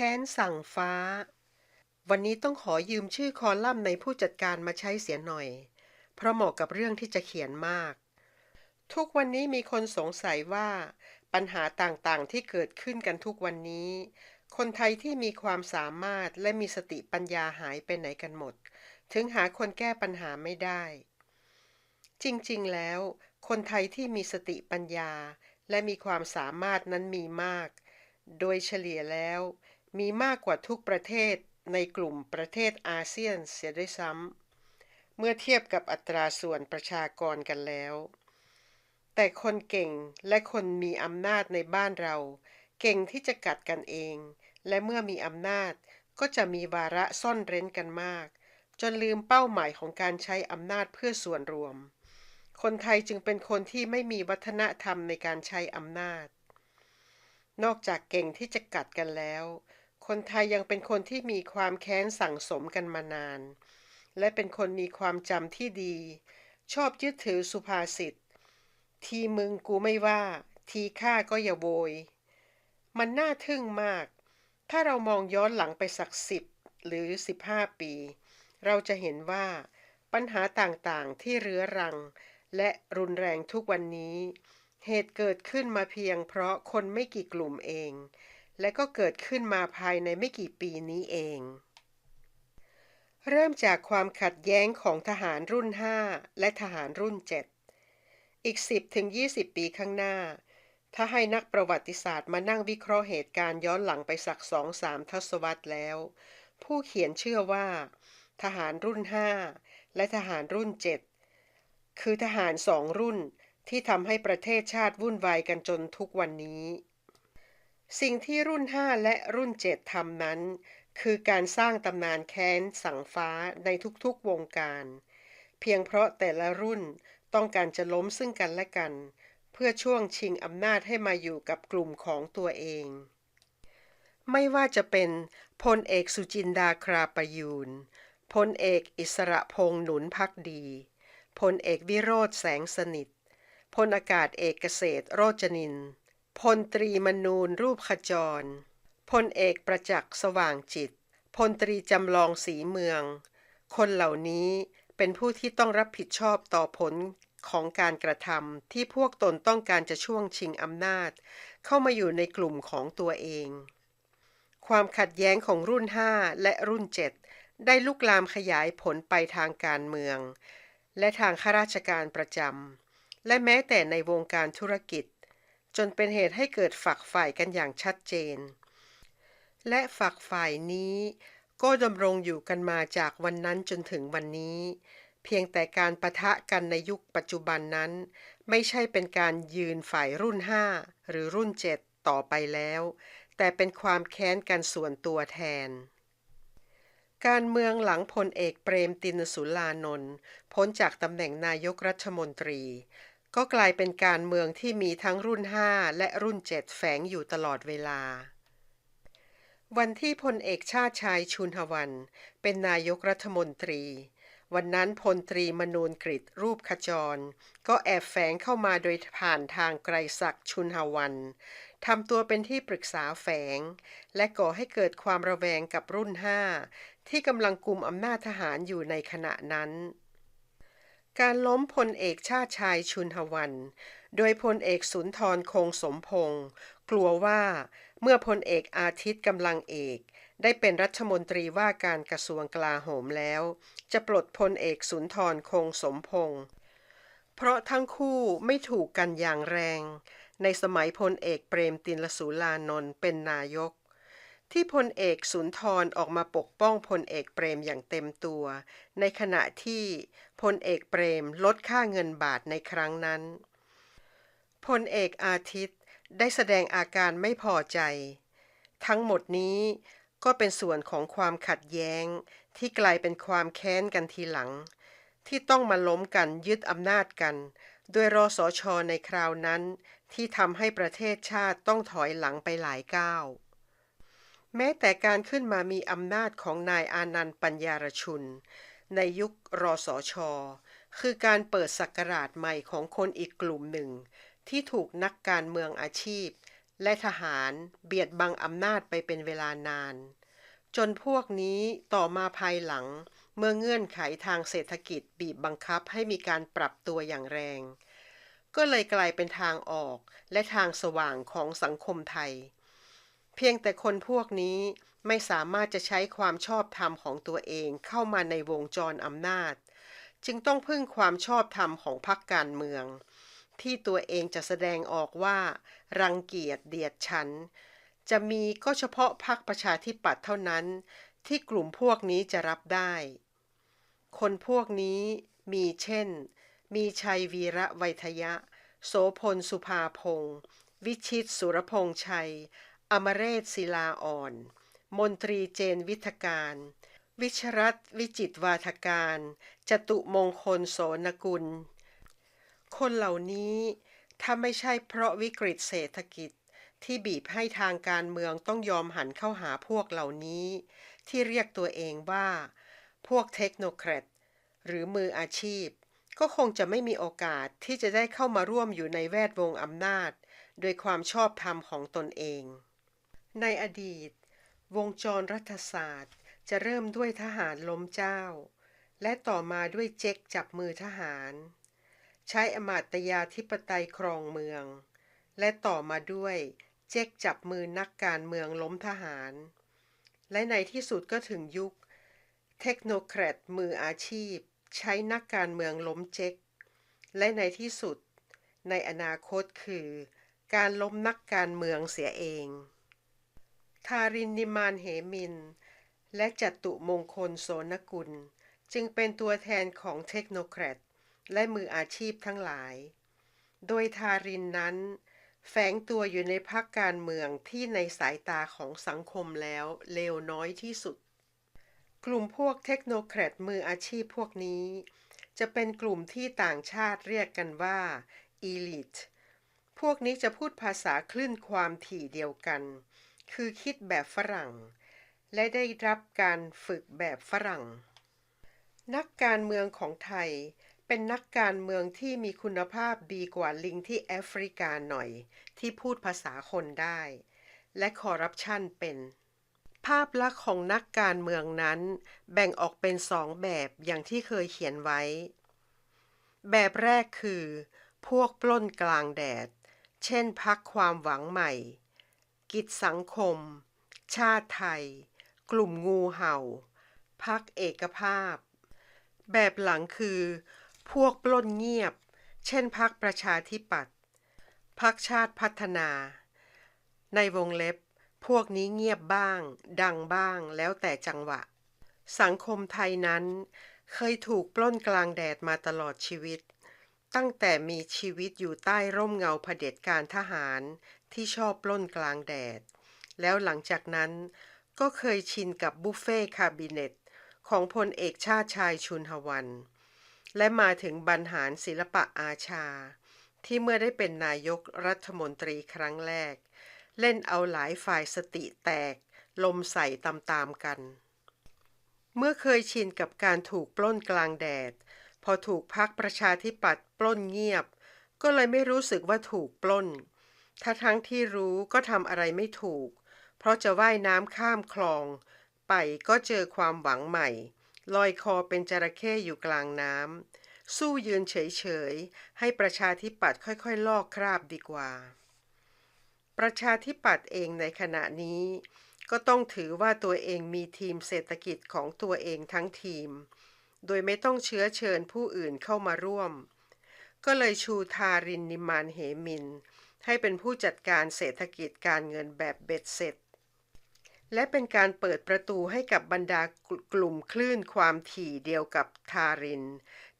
ค้นสั่งฟ้า วันนี้ต้องขอยืมชื่อคอลัมน์ในผู้จัดการมาใช้เสียหน่อย เพราะเหมาะกับเรื่องที่จะเขียนมาก ทุกวันนี้มีคนสงสัยว่า ปัญหาต่างๆที่เกิดขึ้นกันทุกวันนี้ คนไทยที่มีความสามารถและมีสติปัญญาหายไปไหนกันหมด ถึงหาคนแก้ปัญหาไม่ได้ จริงๆแล้ว คนไทยที่มีสติปัญญาและมีความสามารถนั้นมีมาก โดยเฉลี่ยแล้ว มีมากกว่าทุกประเทศในกลุ่มประเทศอาเซียนเสียด้วยซ้ำเมื่อเทียบกับอัตราส่วนประชากรกันแล้ว แต่คนเก่งและคนมีอำนาจในบ้านเรา เก่งที่จะกัดกันเอง และเมื่อมีอำนาจก็จะมีวาระซ่อนเร้นกันมาก จนลืมเป้าหมายของการใช้อำนาจเพื่อส่วนรวม คนไทยจึงเป็นคนที่ไม่มีวัฒนธรรมในการใช้อำนาจ นอกจากเก่งที่จะกัดกันแล้ว คนไทยยังเป็นคนที่มีความแค้นสั่งสมกันมานาน และเป็นคนมีความจำที่ดี ชอบยึดถือสุภาษิต ทีมึงกูไม่ว่า ทีข้าก็อย่าโวย มันน่าทึ่งมาก ถ้าเรามองย้อนหลังไปสักสิบหรือ 15 ปี เราจะเห็นว่าปัญหาต่างๆที่เรื้อรัง และรุนแรงทุกวันนี้ เหตุเกิดขึ้นมาเพียงเพราะคนไม่กี่กลุ่มเอง และก็เกิดขึ้นมาภายในไม่กี่ปีนี้เอง เริ่มจากความขัดแย้งของทหารรุ่น 5 และทหารรุ่น 7 อีก 10ถึง20 ปีข้างหน้า ถ้าให้นักประวัติศาสตร์มานั่งวิเคราะห์เหตุการณ์ย้อนหลังไปสักสองสามทศวรรษแล้ว ผู้เขียนเชื่อว่า ทหารรุ่น 5 และทหารรุ่น 7 คือทหารสองรุ่นที่ทำให้ประเทศชาติวุ่นวายกันจนทุกวันนี้ สิ่งที่รุ่น 5 และรุ่น 7ทำนั้น คือการสร้างตำนานแค้นสังฟ้าในทุกๆวงการ เพียงเพราะแต่ละรุ่นต้องการจะล้มซึ่งกันและกัน เพื่อช่วงชิงอำนาจให้มาอยู่กับกลุ่มของตัวเอง ไม่ว่าจะเป็นพลเอกสุจินดาคราประยูนพลเอกอิสระพงษ์หนุนพักดีพลเอกวิโรธแสงสนิทพลอากาศเอกเกษตรโรจนิน พลตรีมนูนรูปขจร พลเอกประจักษ์สว่างจิต พลตรีจำลองสีเมือง คนเหล่านี้เป็นผู้ที่ต้องรับผิดชอบต่อผลของการกระทำที่พวกตนต้องการจะช่วงชิงอำนาจ เข้ามาอยู่ในกลุ่มของตัวเอง ความขัดแย้งของรุ่น 5 และรุ่น 7 ได้ลุกลามขยายผลไปทางการเมือง และทางข้าราชการประจำและแม้แต่ในวงการธุรกิจ จนเป็นเหตุให้เกิดฝักฝ่ายกันอย่างชัดเจน และฝักฝ่ายนี้ก็ดำรงอยู่กันมาจากวันนั้นจนถึงวันนี้ เพียงแต่การประทะกันในยุคปัจจุบันนั้น ไม่ใช่เป็นการยืนฝ่ายรุ่น 5 หรือรุ่น 7 ต่อไปแล้ว แต่เป็นความแค้นกันส่วนตัวแทน การเมืองหลังพลเอกเปรมตินสุลานนท์พ้นจากตำแหน่งนายกรัฐมนตรี ก็กลายเป็นการเมืองที่มีทั้งรุ่น 5 และรุ่น 7 แฝงอยู่ตลอดเวลา วันที่พลเอกชาติชายชุนหวัน เป็นนายกรัฐมนตรี วันนั้นพลตรีมนูนกริตรูปขจร ก็แอบแฝงเข้ามาโดยผ่านทางไกรศักดิ์ชุนหวันทำตัวเป็นที่ปรึกษาแฝง และก่อให้เกิดความระแวงกับรุ่น 5 ที่กำลังกุมอำนาจทหารอยู่ในขณะนั้น การล้มพลเอกชาติชายชุนหวัน โดยพลเอกสุนทรคงสมพงศ์กลัวว่าเมื่อพลเอกอาทิตย์กำลังเอก ได้เป็นรัฐมนตรีว่าการกระทรวงกลาโหมแล้ว จะปลดพลเอกสุนทรคงสมพงศ์เพราะทั้งคู่ไม่ถูกกันอย่างแรง ในสมัยพลเอกเปรมตินลสุลานนท์เป็นนายก ที่พลเอกสุนทรออกมาปกป้องพลเอกเปรมอย่างเต็มตัว ในขณะที่พลเอกเปรมลดค่าเงินบาทในครั้งนั้น พลเอกอาทิตย์ได้แสดงอาการไม่พอใจ ทั้งหมดนี้ก็เป็นส่วนของความขัดแย้งที่กลายเป็นความแค้นกันทีหลัง ที่ต้องมาล้มกันยึดอำนาจกันโดยรอสอชอในคราวนั้น ที่ทำให้ประเทศชาติต้องถอยหลังไปหลายก้าว แม้แต่การขึ้นมามีอำนาจของนายอานันต์ปัญญารชุน ในยุครอสอชอคือการเปิดศักราชใหม่ของคนอีกกลุ่มหนึ่ง ที่ถูกนักการเมืองอาชีพ และทหารเบียดบังอำนาจไปเป็นเวลานาน จนพวกนี้ต่อมาภายหลัง เมื่อเงื่อนไขทางเศรษฐกิจบีบบังคับให้มีการปรับตัวอย่างแรง ก็เลยกลายเป็นทางออกและทางสว่างของสังคมไทย พียงแต่คนพวกนี้ไม่สามารถจะใช้ความชอบธรรมของตัวเองเข้ามาในวงจรอำนาจ จึงต้องพึ่งความชอบธรรมของพรรคการเมือง ที่ตัวเองจะแสดงออกว่า รังเกียจเดียดฉัน จะมีก็เฉพาะพรรคประชาธิปัตย์เท่านั้น ที่กลุ่มพวกนี้จะรับได้ คนพวกนี้มีเช่น มีชัยวีระไวทยะ โสพลสุภาพงศ์วิชิตสุรพงษ์ชัย อมเรศศิลาอ่อน มนตรีเจนวิทการ วิชรัตวิจิตวาทการ จตุมงคลโสนกุล คนเหล่านี้ถ้าไม่ใช่เพราะวิกฤตเศรษฐกิจที่บีบให้ทางการเมืองต้องยอมหันเข้าหาพวกเหล่านี้ ที่เรียกตัวเองว่า พวกเทคโนแครตหรือมืออาชีพ ก็คงจะไม่มีโอกาสที่จะได้เข้ามาร่วมอยู่ในแวดวงอำนาจ โดยความชอบธรรมของตนเอง ในอดีต วงจรรัฐศาสตร์ จะเริ่มด้วยทหารล้มเจ้า และต่อมาด้วยเจ๊กจับมือทหาร ใช้อมาตยาธิปไตยครองเมือง และต่อมาด้วยเจ๊กจับมือนักการเมืองล้มทหาร และในที่สุดก็ถึงยุค เทคโนแครตมืออาชีพ ใช้นักการเมืองล้มเจ๊ก และในที่สุด ในอนาคตคือ การล้มนักการเมืองเสียเอง ทารินนิมานเหมิน และจัตุมงคลโสนกุล จึงเป็นตัวแทนของเทคโนแครตและมืออาชีพทั้งหลาย โดยทารินนั้น แฝงตัวอยู่ในพรรคการเมืองที่ในสายตาของสังคมแล้วเลวน้อยที่สุด กลุ่มพวกเทคโนแครตมืออาชีพพวกนี้ จะเป็นกลุ่มที่ต่างชาติเรียกกันว่า Elite พวกนี้จะพูดภาษาคลื่นความถี่เดียวกัน คือคิดแบบฝรั่ง และได้รับการฝึกแบบฝรั่ง นักการเมืองของไทยเป็นนักการเมืองที่มีคุณภาพดีกว่าลิงที่แอฟริกาหน่อย ที่พูดภาษาคนได้ และคอร์รัปชันเป็น ภาพลักษณ์ของนักการเมืองนั้นแบ่งออกเป็นสองแบบอย่างที่เคยเขียนไว้ แบบแรกคือ พวกปล้นกลางแดด เช่นพักความหวังใหม่ กิจสังคม ชาติไทย กลุ่มงูเห่า พักเอกภาพ แบบหลังคือ พวกปล้นเงียบ เช่นพักประชาธิปัตย์พักชาติพัฒนา ในวงเล็บ พวกนี้เงียบบ้าง ดังบ้างแล้วแต่จังหวะ สังคมไทยนั้น เคยถูกปล้นกลางแดดมาตลอดชีวิต ตั้งแต่มีชีวิตอยู่ใต้ร่มเงาเผด็จการทหารที่ชอบปล้นกลางแดด แล้วหลังจากนั้นก็เคยชินกับบุฟเฟ่คาบิเนตของพลเอกชาติชายชุนหวัน และมาถึงบรรหารศิลปะอาชา ที่เมื่อได้เป็นนายกรัฐมนตรีครั้งแรก เล่นเอาหลายฝ่ายสติแตก ลมใส่ตามๆกัน เมื่อเคยชินกับการถูกปล้นกลางแดด พอถูกพักประชาธิปัตย์ปล้นเงียบ ก็เลยไม่รู้สึกว่าถูกปล้น ถ้าทั้งที่รู้ก็ทำอะไรไม่ถูก เพราะจะว่ายน้ำข้ามคลอง ไปก็เจอความหวังใหม่ ลอยคอเป็นจระเข้อยู่กลางน้ำสู้ยืนเฉยๆ ให้ประชาธิปัตย์ค่อยๆ ลอกคราบดีกว่า ประชาธิปัตย์เองในขณะนี้ก็ต้องถือว่าตัวเองมีทีมเศรษฐกิจของตัวเองทั้งทีม โดยไม่ต้องเชื้อเชิญผู้อื่นเข้ามาร่วม ก็เลยชูทารินนิมานเหมิน ให้เป็นผู้จัดการเศรษฐกิจการเงินแบบเบ็ดเสร็จ และเป็นการเปิดประตูให้กับบรรดากลุ่มคลื่นความถี่เดียวกับทาริน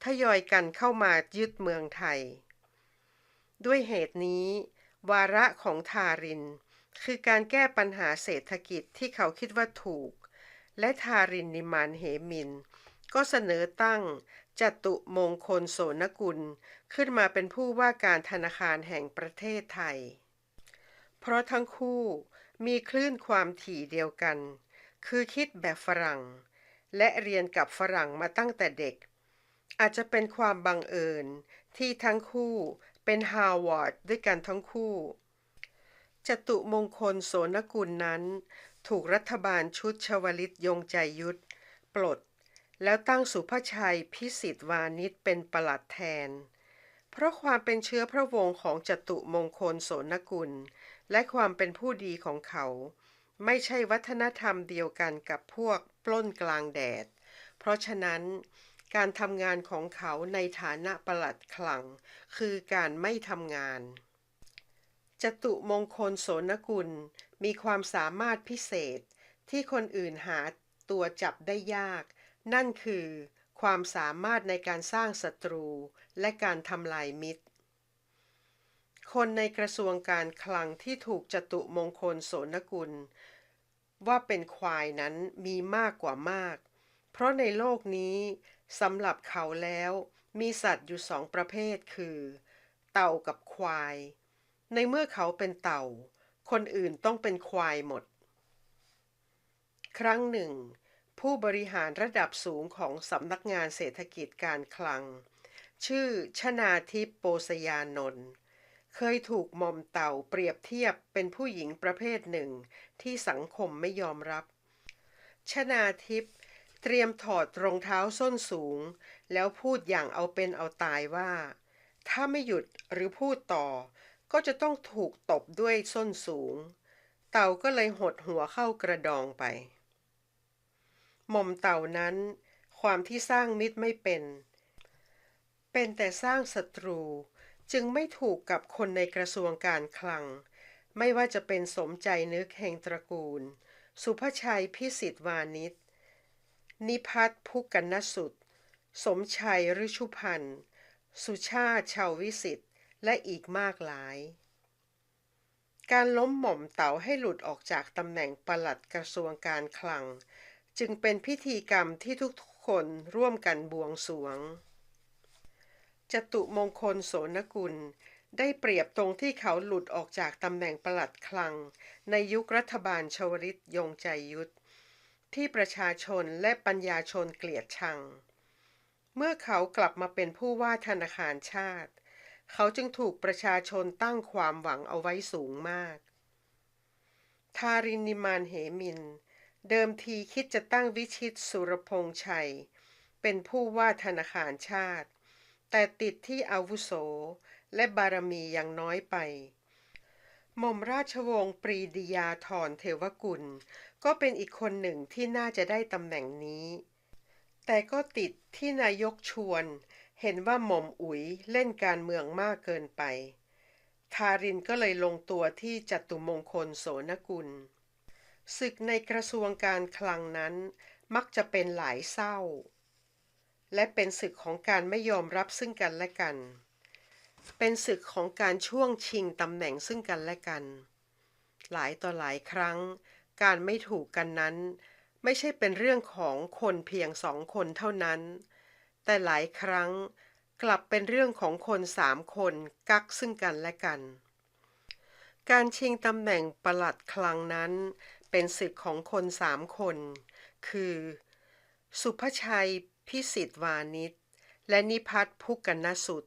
ทยอยกันเข้ามายึดเมืองไทย ด้วยเหตุนี้ วาระของทาริน คือการแก้ปัญหาเศรษฐกิจที่เขาคิดว่าถูก และทารินนิมานเหมิน ก็เสนอตั้งจตุมงคลโสนกุล ขึ้นมาเป็นผู้ว่าการธนาคารแห่งประเทศไทย เพราะทั้งคู่มีคลื่นความถี่เดียวกัน คือคิดแบบฝรั่ง และเรียนกับฝรั่งมาตั้งแต่เด็ก อาจจะเป็นความบังเอิญที่ทั้งคู่เป็นฮาวาร์ดด้วยกันทั้งคู่จตุมงคลโสนกุลนั้น ถูกรัฐบาลชุดชวลิตยงใจยุทธปลด แล้วตั้งสุภชัยพิสิทธิ์วานิชเป็นประหลัดแทน เพราะความเป็นเชื้อพระวงศ์ของจตุมงคลโสนกุล และความเป็นผู้ดีของเขา ไม่ใช่วัฒนธรรมเดียวกันกับพวกปล้นกลางแดด เพราะฉะนั้นการทำงานของเขาในฐานะประหลัดคลัง คือการไม่ทำงาน จตุมงคลโสนกุลมีความสามารถพิเศษที่คนอื่นหาตัวจับได้ยาก นั่นคือความสามารถในการสร้างศัตรูและการทำลายมิตร คนในกระทรวงการคลังที่ถูกจตุมงคลโสนกุล ว่าเป็นควายนั้นมีมากกว่ามาก เพราะในโลกนี้สำหรับเขาแล้วมีสัตว์อยู่สองประเภทคือ เต่ากับควาย ในเมื่อเขาเป็นเต่า คนอื่นต้องเป็นควายหมด ครั้งหนึ่ง ผู้บริหารระดับสูงของสำนักงานเศรษฐกิจการคลัง ชื่อชนาทิพย์โปสยานนท์เคยถูกหมอมเต่าเปรียบเทียบเป็นผู้หญิงประเภทหนึ่งที่สังคมไม่ยอมรับ ชนาทิพย์เตรียมถอดรองเท้าส้นสูง แล้วพูดอย่างเอาเป็นเอาตายว่า ถ้าไม่หยุดหรือพูดต่อ ก็จะต้องถูกตบด้วยส้นสูง เต่าก็เลยหดหัวเข้ากระดองไป หม่อมเต่านั้น ความที่สร้างมิตรไม่เป็น เป็นแต่สร้างศัตรูจึงไม่ถูกกับคนในกระทรวงการคลัง ไม่ว่าจะเป็นสมใจนึกแห่งตระกูล สุภชัยพิสิทธิวานิชนิพัฒพุกันนสุด สมชัยฤชุพันธ์ สุชาติชาววิสิทธ์และอีกมากหลาย การล้มหม่อมเต๋าให้หลุดออกจากตำแหน่งปลัดกระทรวงการคลัง จึงเป็นพิธีกรรมที่ทุกคนร่วมกันบวงสรวง จตุมงคลโสนกุล ได้เปรียบตรงที่เขาหลุดออกจากตำแหน่งประหลัดคลัง ในยุครัฐบาลชวลิตยงใจยุทธที่ประชาชนและปัญญาชนเกลียดชัง เมื่อเขากลับมาเป็นผู้ว่าธนาคารชาติ เขาจึงถูกประชาชนตั้งความหวังเอาไว้สูงมาก ทารินิมานเหมิน เดิมทีคิดจะตั้งวิชิตสุรพงษ์ชัย เป็นผู้ว่าธนาคารชาติ แต่ติดที่อาวุโสและบารมียังน้อยไป หม่อมราชวงศ์ปรีดียาธรเทวกุล ก็เป็นอีกคนหนึ่งที่น่าจะได้ตำแหน่งนี้ แต่ก็ติดที่นายกชวนเห็นว่าหม่อมอุ๋ยเล่นการเมืองมากเกินไป ทารินก็เลยลงตัวที่จตุมงคลโสนกุล ศึกในกระทรวงการคลังนั้น มักจะเป็นหลายเศร้า และเป็นศึกของการไม่ยอมรับซึ่งกันและกัน เป็นศึกของการช่วงชิงตำแหน่งซึ่งกันและกัน หลายต่อหลายครั้ง การไม่ถูกกันนั้น ไม่ใช่เป็นเรื่องของคนเพียงสองคนเท่านั้น แต่หลายครั้งกลับเป็นเรื่องของคนสามคนกักซึ่งกันและกัน การชิงตำแหน่งประหลัดคลังนั้น เป็นศึกของคนสามคน คือ สุภชัยพิสิทธิ์วานิชและนิพัฒน์พุกันนสุด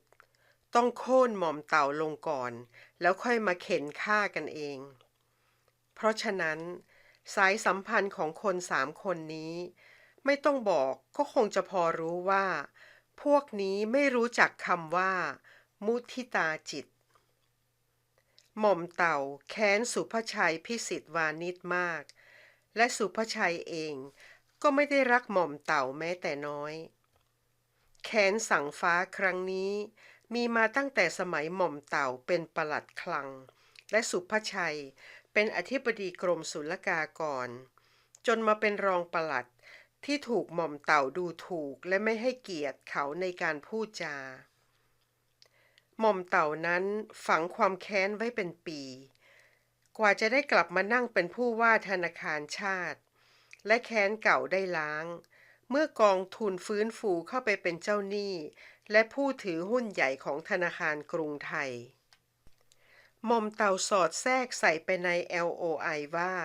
ต้องโค่นหม่อมเต่าลงก่อน แล้วค่อยมาเข็นฆ่ากันเอง เพราะฉะนั้น สายสัมพันธ์ของคนสามคนนี้ ไม่ต้องบอกก็คงจะพอรู้ว่า พวกนี้ไม่รู้จักคำว่า มุทิตาจิต หม่อมเต่าแค้นสุภชัยพิสิทธิ์วานิชมาก และสุภชัยเองก็ไม่ได้รักหม่อมเต่าแม้แต่น้อย แค้นสั่งฟ้าครั้งนี้ มีมาตั้งแต่สมัยหม่อมเต่าเป็นประหลัดคลัง และสุภชัยเป็นอธิบดีกรมศุลกากร จนมาเป็นรองประหลัดที่ถูกหม่อมเต่าดูถูกและไม่ให้เกียรติเขาในการพูดจา หม่อมเต่านั้นฝังความแค้นไว้เป็นปี กว่าจะได้กลับมานั่งเป็นผู้ว่าธนาคารชาติ และแค้นเก่าได้ล้าง เมื่อกองทุนฟื้นฟูเข้าไปเป็นเจ้าหนี้ และผู้ถือหุ้นใหญ่ของธนาคารกรุงไทยหม่อมเต่าสอดแทรกใส่ไปใน LOI ว่า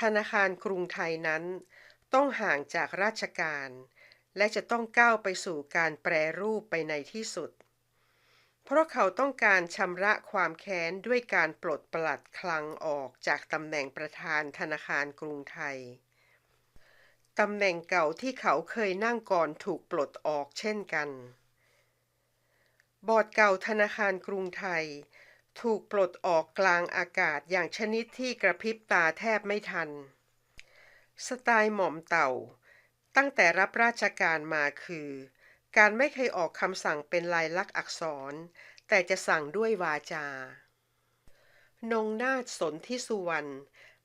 ธนาคารกรุงไทยนั้น ต้องห่างจากราชการ และจะต้องก้าวไปสู่การแปรรูปไปในที่สุด เพราะเขาต้องการชำระความแค้นด้วยการปลดปลัดคลังออกจากตำแหน่งประธานธนาคารกรุงไทย ตำแหน่งเก่าที่เขาเคยนั่งก่อนถูกปลดออกเช่นกัน บอร์ดเก่าธนาคารกรุงไทย ถูกปลดออกกลางอากาศอย่างชนิดที่กระพริบตาแทบไม่ทัน สไตล์หม่อมเต่า ตั้งแต่รับราชการมาคือ การไม่เคยออกคำสั่งเป็นลายลักษณ์อักษร แต่จะสั่งด้วยวาจา นงนาถสนทิสุวรรณ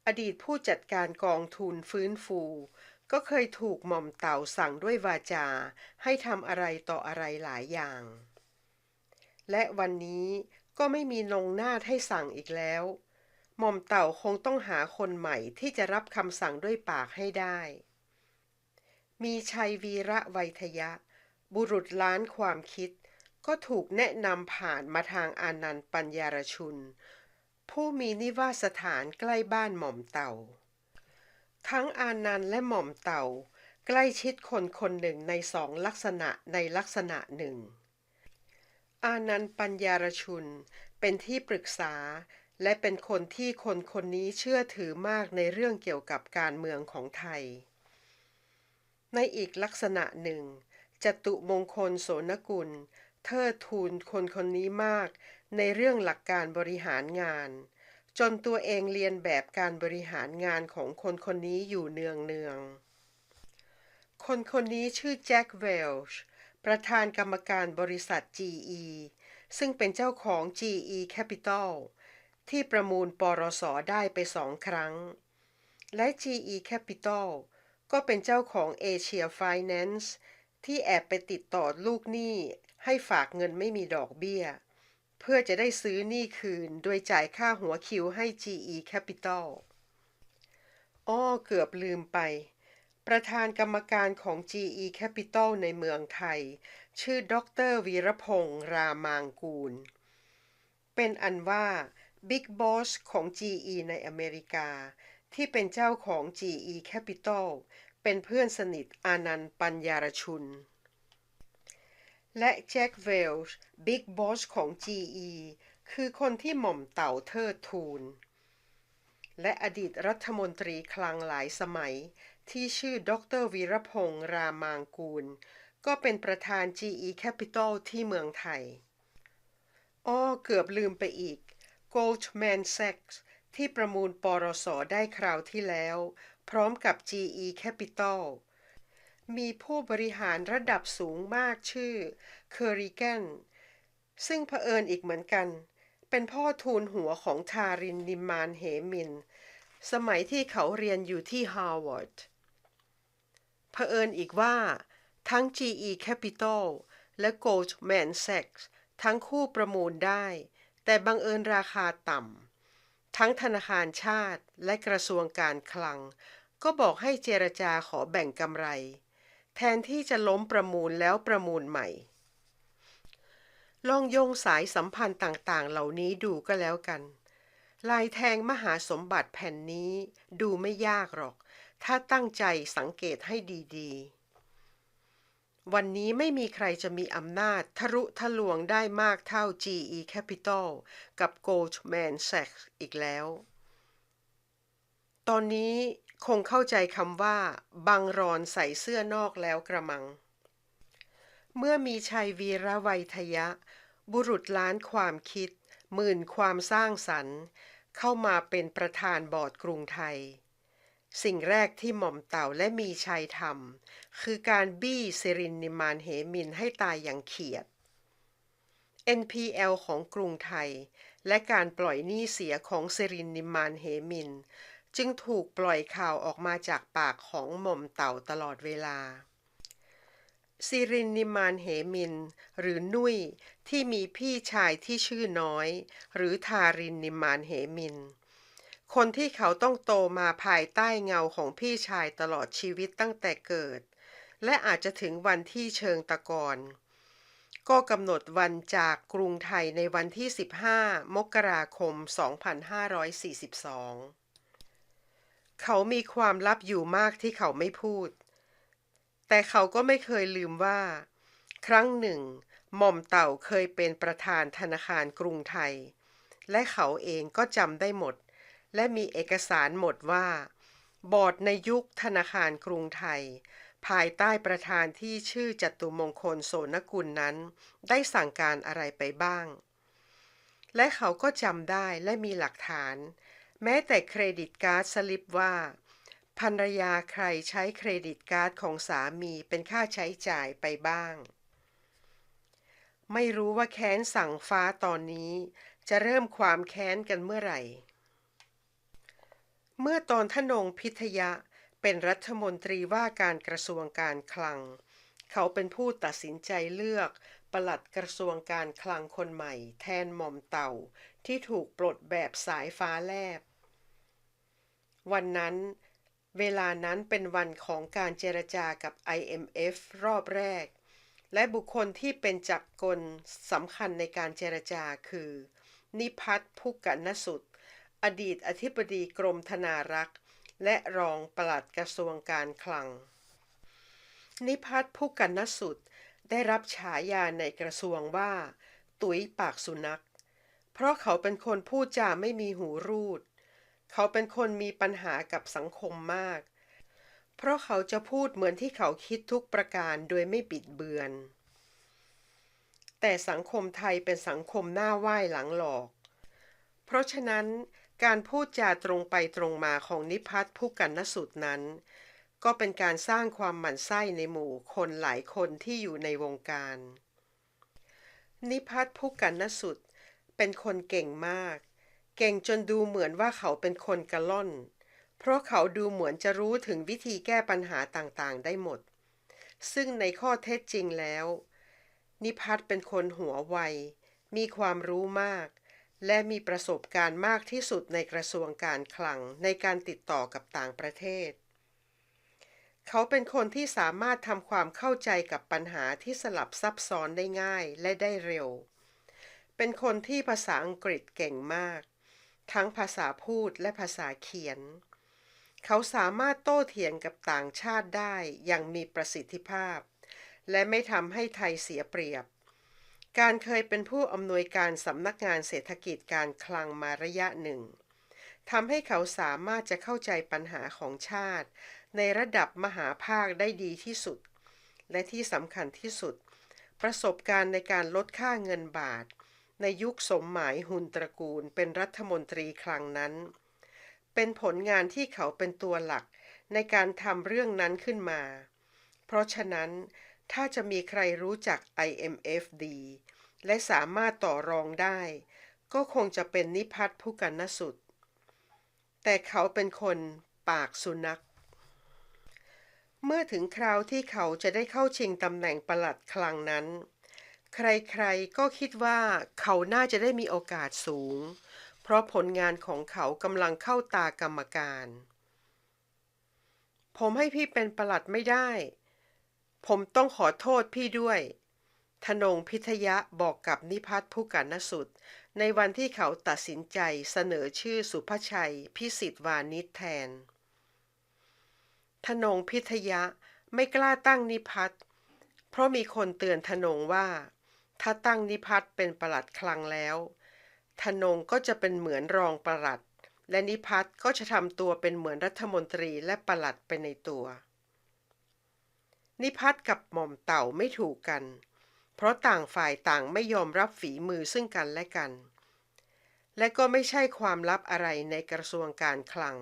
อดีตผู้จัดการกองทุนฟื้นฟู ก็เคยถูกหม่อมเต่าสั่งด้วยวาจา ให้ทำอะไรต่ออะไรหลายอย่าง และวันนี้ก็ไม่มีนงนาถให้สั่งอีกแล้ว หม่อมเต่าคงต้องหาคนใหม่ที่จะรับคำสั่งด้วยปากให้ได้ มีชัยวีระไวยทยะ บุรุษล้านความคิด ก็ถูกแนะนำผ่านมาทางอานันต์ปัญญารชุน ผู้มีนิวาสถานใกล้บ้านหม่อมเต่า ทั้งอานันต์และหม่อมเต่า ใกล้ชิดคนคนหนึ่งในสองลักษณะในลักษณะหนึ่ง อานันต์ปัญญารชุนเป็นที่ปรึกษาและเป็นคนที่คนคนนี้เชื่อถือมากในเรื่องเกี่ยวกับการเมืองของไทย ในอีกลักษณะหนึ่ง จตุมงคลโสนกุล เทิดทูนคนคนนี้มาก ในเรื่องหลักการบริหารงาน จนตัวเองเรียนแบบการบริหารงานของคนคนนี้อยู่เนืองเนืองๆคนคนนี้ชื่อแจ็คเวลช์ประธานกรรมการบริษัท GE ซึ่งเป็นเจ้าของ GE Capital ที่ประมูลปรสได้ไปสองครั้ง และ GE Capital ก็เป็นเจ้าของ Asia Finance ที่แอบไปติดต่อลูกหนี้ให้ฝากเงินไม่มีดอกเบี้ย เพื่อจะได้ซื้อหนี้คืนโดยจ่ายค่าหัวคิวให้ GE Capital อ้อเกือบลืมไป ประธานกรรมการของ GE Capital ในเมืองไทย ชื่อดรวีรพงษ์รามางกูล เป็นอันว่าบิ๊กบอสของ GE ในอเมริกา ที่เป็นเจ้าของ GE Capital เป็นเพื่อนสนิทอานันต์ปัญญารชุน และแจ็คเวลช์บิ๊กบอสของ GE คือคนที่หม่อมเต่าเทิดทูน และอดีตรัฐมนตรีคลังหลายสมัย ที่ชื่อดรวีรพงษ์รามางกูล ก็เป็นประธาน GE Capital ที่เมืองไทย อ้อเกือบลืมไปอีก Goldman Sachs ที่ประมูลปรสได้คราวที่แล้ว พร้อมกับ GE Capital มีผู้บริหารระดับสูงมากชื่อเคอริแกนซึ่งเผอิญอีกเหมือนกัน เป็นพ่อทูลหัวของทารินนิมมานเหมิน สมัยที่เขาเรียนอยู่ที่ฮาร์วาร์ดเผอิญอีกว่า ทั้ง GE Capital และ Goldman Sachs ทั้งคู่ประมูลได้ แต่บังเอิญราคาต่ำ ทั้งธนาคารชาติและกระทรวงการคลัง ก็บอกให้เจรจาขอแบ่งกำไร แทนที่จะล้มประมูลแล้วประมูลใหม่ลองโยงสายสัมพันธ์ต่างๆ เหล่านี้ดูก็แล้วกัน ลายแทงมหาสมบัติแผ่นนี้ดูไม่ยากหรอก ถ้าตั้งใจสังเกตให้ดี ๆ วันนี้ไม่มีใครจะมีอำนาจทะลุทะลวงได้มากเท่า GE Capital กับ Goldman Sachs อีกแล้ว ตอนนี้คงเข้าใจคำว่า บังรอนใส่เสื้อนอกแล้วกระมัง เมื่อมีชัยวีระไวยทยะ บุรุษล้านความคิด หมื่นความสร้างสรรค์ เข้ามาเป็นประธานบอร์ดกรุงไทย สิ่งแรกที่หม่อมเต่าและมีชัยทำคือการบี้เซรินนิมานเหมินให้ตายอย่างเขียด NPL ของกรุงไทย และการปล่อยหนี้เสียของเซรินนิมานเหมิน จึงถูกปล่อยข่าวออกมาจากปากของหม่อมเต่าตลอดเวลาซิรินนิมานเหมิน หรือนุ้ยที่มีพี่ชายที่ชื่อน้อย หรือทารินนิมานเหมิน คนที่เขาต้องโตมาภายใต้เงาของพี่ชายตลอดชีวิตตั้งแต่เกิด และอาจจะถึงวันที่เชิงตะกอนก็กำหนดวันจากกรุงไทยในวันที่ 15 มกราคม 2542 เขามีความลับอยู่มากที่เขาไม่พูด แต่เขาก็ไม่เคยลืมว่า ครั้งหนึ่ง หม่อมเต่าเคยเป็นประธานธนาคารกรุงไทย และเขาเองก็จำได้หมด และมีเอกสารหมดว่า บอร์ดในยุคธนาคารกรุงไทย ภายใต้ประธานที่ชื่อจตุมงคลโสนกุลนั้น ได้สั่งการอะไรไปบ้าง และเขาก็จำได้และมีหลักฐาน แม้แต่เครดิตการ์ดสลิปว่าภรรยาใครใช้เครดิตการ์ดของสามีเป็นค่าใช้จ่ายไปบ้าง ไม่รู้ว่าแค้นสั่งฟ้าตอนนี้ จะเริ่มความแค้นกันเมื่อไหร่ เมื่อตอนทนงพิทยะเป็นรัฐมนตรีว่าการกระทรวงการคลัง เขาเป็นผู้ตัดสินใจเลือกปลัดกระทรวงการคลังคนใหม่ แทนหม่อมเต่าที่ถูกปลดแบบสายฟ้าแลบ วันนั้น เวลานั้นเป็นวันของการเจรจากับ IMF รอบแรก และบุคคลที่เป็นจักรกลสำคัญในการเจรจาคือ นิพัฒน์พุกกนสุด อดีตอธิบดีกรมธนารักษ์ และรองปลัดกระทรวงการคลัง นิพัฒน์พุกกนสุดได้รับฉายาในกระทรวงว่า ตุ๋ยปากสุนัข เพราะเขาเป็นคนพูดจาไม่มีหูรูด เขาเป็นคนมีปัญหากับสังคมมาก เพราะเขาจะพูดเหมือนที่เขาคิดทุกประการโดยไม่ปิดเบือน แต่สังคมไทยเป็นสังคมหน้าไหว้หลังหลอก เพราะฉะนั้น การพูดจาตรงไปตรงมาของนิพัฒน์ผู้กันนสุดนั้น ก็เป็นการสร้างความหมั่นไส้ในหมู่คนหลายคนที่อยู่ในวงการ นิพัฒน์ผู้กันนสุดเป็นคนเก่งมาก เก่งจนดูเหมือนว่าเขาเป็นคนกระล่อน เพราะเขาดูเหมือนจะรู้ถึงวิธีแก้ปัญหาต่างๆ ได้หมด ซึ่งในข้อเท็จจริงแล้ว นิพัฒน์เป็นคนหัวไวมีความรู้มาก และมีประสบการณ์มากที่สุดในกระทรวงการคลังในการติดต่อกับต่างประเทศ เขาเป็นคนที่สามารถทำความเข้าใจกับปัญหาที่สลับซับซ้อนได้ง่ายและได้เร็ว เป็นคนที่ภาษาอังกฤษเก่งมาก ทั้งภาษาพูดและภาษาเขียน เขาสามารถโต้เถียงกับต่างชาติได้อย่างมีประสิทธิภาพ และไม่ทำให้ไทยเสียเปรียบ การเคยเป็นผู้อำนวยการสำนักงานเศรษฐกิจการคลังมาระยะหนึ่งทำให้เขาสามารถจะเข้าใจปัญหาของชาติ ในระดับมหาภาคได้ดีที่สุด และที่สำคัญที่สุด ประสบการณ์ในการลดค่าเงินบาท ในยุคสมหมายหุนตระกูลเป็นรัฐมนตรีคลังนั้น เป็นผลงานที่เขาเป็นตัวหลักในการทำเรื่องนั้นขึ้นมา เพราะฉะนั้น ถ้าจะมีใครรู้จัก IMF ดี และสามารถต่อรองได้ ก็คงจะเป็นนิพัฒน์ผู้กันนสุด แต่เขาเป็นคนปากสุนัข เมื่อถึงคราวที่เขาจะได้เข้าชิงตำแหน่งประหลัดคลังนั้น ใครๆก็คิดว่าเขาน่าจะได้มีโอกาสสูง เพราะผลงานของเขากำลังเข้าตากรรมการ ผมให้พี่เป็นประหลัดไม่ได้ ผมต้องขอโทษพี่ด้วย ธนงพิทยะบอกกับนิพัฒน์ผู้กันนสุด ในวันที่เขาตัดสินใจเสนอชื่อสุภชัย พิสิทธิ์วานิชแทน ธนงพิทยะไม่กล้าตั้งนิพัฒน์เพราะมีคนเตือนธนงว่า ถ้าตั้งนิพัฒน์เป็นประหลัดคลังแล้ว ธนงก็จะเป็นเหมือนรองประหลัด และนิพัฒน์ก็จะทำตัวเป็นเหมือนรัฐมนตรีและประหลัดไปในตัว นิพัฒน์กับหม่อมเต่าไม่ถูกกัน เพราะต่างฝ่ายต่างไม่ยอมรับฝีมือซึ่งกันและกัน และก็ไม่ใช่ความลับอะไรในกระทรวงการคลัง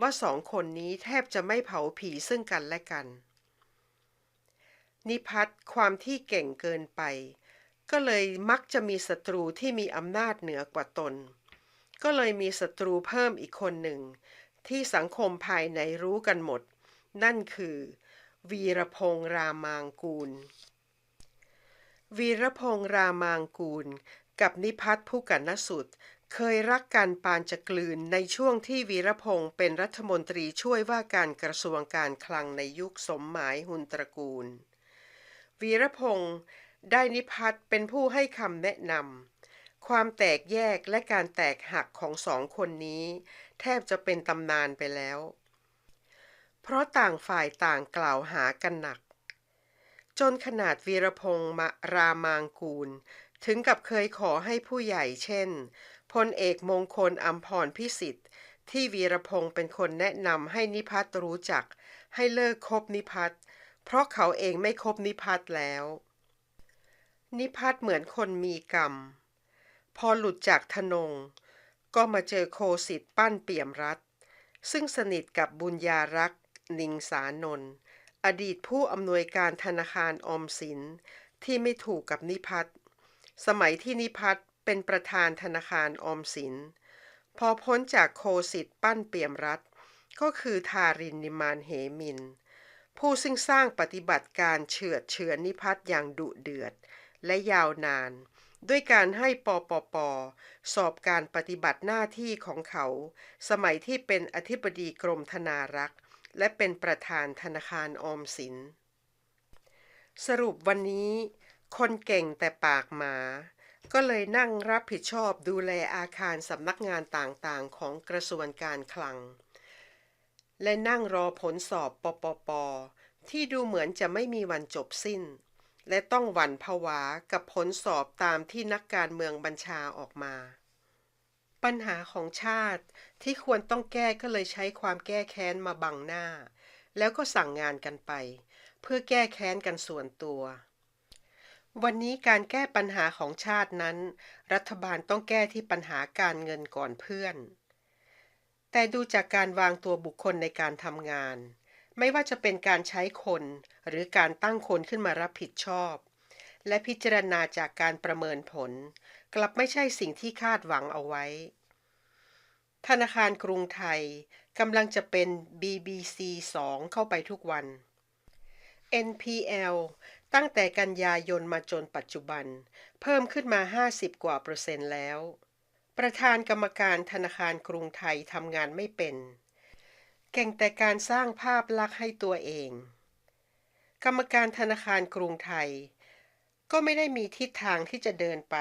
ว่าสองคนนี้แทบจะไม่เผาผีซึ่งกันและกัน นิพัฒน์ความที่เก่งเกินไป ก็เลยมักจะมีศัตรูที่มีอำนาจเหนือกว่าตน ก็เลยมีศัตรูเพิ่มอีกคนหนึ่ง ที่สังคมภายในรู้กันหมด นั่นคือ วีรพงษ์รามางกูล วีรพงษ์รามางกูล กับนิพัฒน์ผู้กันนสุด เคยรักกันปานจะกลืนในช่วงที่วีรพงษ์เป็นรัฐมนตรีช่วยว่าการกระทรวงการคลังในยุคสมหมายหุนตระกูล วีรพงษ์ได้นิพัฒน์เป็นผู้ให้คำแนะนำความแตกแยกและการแตกหักของสองคนนี้ แทบจะเป็นตำนานไปแล้ว เพราะต่างฝ่ายต่างกล่าวหากันหนัก จนขนาดวีรพงษ์มรามางกูล ถึงกับเคยขอให้ผู้ใหญ่เช่นพลเอกมงคลอัมพรพิสิทธิ์ ที่วีรพงษ์เป็นคนแนะนำให้นิพัฒน์รู้จัก ให้เลิกคบนิพัฒน์เพราะเขาเองไม่คบนิพัฒน์แล้ว นิพัฒน์เหมือนคนมีกรรม พอหลุดจากทนง ก็มาเจอโคสิทธิ์ปั้นเปี่ยมรัฐ ซึ่งสนิทกับบุญญารักษ์ นิงสานนท์อดีตผู้อำนวยการธนาคารออมสินที่ไม่ถูกกับนิพัฒน์สมัยที่นิพัฒน์เป็นประธานธนาคารออมสิน พอพ้นจากโคสิทธิ์ปั้นเปี่ยมรัฐ ก็คือทารินนิมานเหมิน ผู้ซึ่งสร้างปฏิบัติการเฉือดเฉือนนิพัฒน์อย่างดุเดือด และยาวนาน ด้วยการให้ปปป สอบการปฏิบัติหน้าที่ของเขา สมัยที่เป็นอธิบดีกรมธนารักษ์ และเป็นประธานธนาคารออมสิน สรุปวันนี้ คนเก่งแต่ปากหมา ก็เลยนั่งรับผิดชอบดูแลอาคารสำนักงานต่างๆ ของกระทรวงการคลัง และนั่งรอผลสอบปปป ที่ดูเหมือนจะไม่มีวันจบสิ้น และต้องหวั่นผวากับผลสอบตามที่นักการเมืองบัญชาออกมา ปัญหาของชาติที่ควรต้องแก้ก็เลยใช้ความแก้แค้นมาบังหน้า แล้วก็สั่งงานกันไป เพื่อแก้แค้นกันส่วนตัว วันนี้การแก้ปัญหาของชาตินั้น รัฐบาลต้องแก้ที่ปัญหาการเงินก่อนเพื่อน แต่ดูจากการวางตัวบุคคลในการทำงาน ไม่ว่าจะเป็นการใช้คนหรือการตั้งคนขึ้นมารับผิดชอบ และพิจารณาจากการประเมินผล กลับไม่ใช่สิ่งที่คาดหวังเอาไว้ ธนาคารกรุงไทยกำลังจะเป็น BBC 2 เข้าไปทุกวัน NPL ตั้งแต่กันยายนมาจนปัจจุบัน เพิ่มขึ้นมา 50 กว่าเปอร์เซ็นต์แล้ว ประธานกรรมการธนาคารกรุงไทยทำงานไม่เป็น เก่งแต่การสร้างภาพลักษณ์ให้ตัวเอง กรรมการธนาคารกรุงไทย ก็ไม่ได้มีทิศทางที่จะเดินไป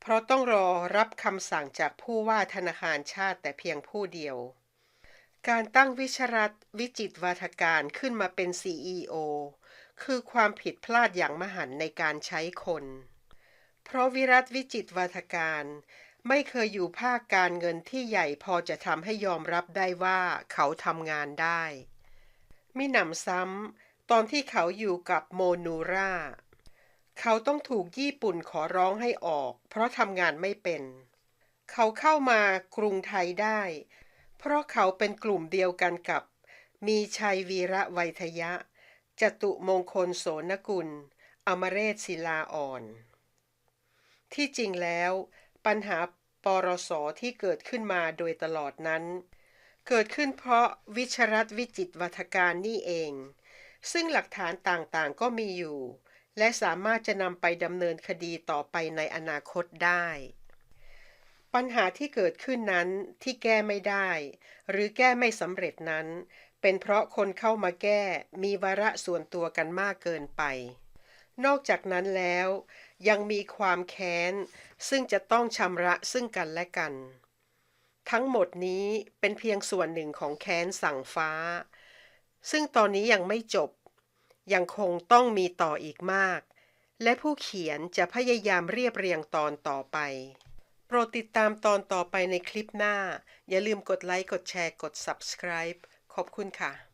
เพราะต้องรอรับคำสั่งจากผู้ว่าธนาคารชาติแต่เพียงผู้เดียว การตั้งวิชรัตวิจิตวาทการขึ้นมาเป็น CEO คือความผิดพลาดอย่างมหันในการใช้คน เพราะวิรัตวิจิตวาทการไม่เคยอยู่ภาคการเงินที่ใหญ่พอจะทำให้ยอมรับได้ว่าเขาทำงานได้มิหนำซ้ำตอนที่เขาอยู่กับโมนูรา เขาต้องถูกญี่ปุ่นขอร้องให้ออก เพราะทำงานไม่เป็น เขาเข้ามากรุงไทยได้ เพราะเขาเป็นกลุ่มเดียวกันกับ มีชัยวีระไวยทยะ จตุมงคลโสนกุล อมเรศศิลาอ่อน ที่จริงแล้ว ปัญหาปรสที่เกิดขึ้นมาโดยตลอดนั้น เกิดขึ้นเพราะวิชรัตวิจิตวัฒการนี่เอง ซึ่งหลักฐานต่างๆก็มีอยู่ และสามารถจะนำไปดำเนินคดีต่อไปในอนาคตได้ ปัญหาที่เกิดขึ้นนั้นที่แก้ไม่ได้ หรือแก้ไม่สำเร็จนั้น เป็นเพราะคนเข้ามาแก้มีวาระส่วนตัวกันมากเกินไป นอกจากนั้นแล้ว ยังมีความแค้น ซึ่งจะต้องชำระซึ่งกันและกัน ทั้งหมดนี้เป็นเพียงส่วนหนึ่งของแค้นสั่งฟ้า ซึ่งตอนนี้ยังไม่จบ ยังคงต้องมีต่ออีกมาก และผู้เขียนจะพยายามเรียบเรียงตอนต่อไป โปรดติดตามตอนต่อไปในคลิปหน้า อย่าลืมกดไลค์ กดแชร์ กด subscribe ขอบคุณค่ะ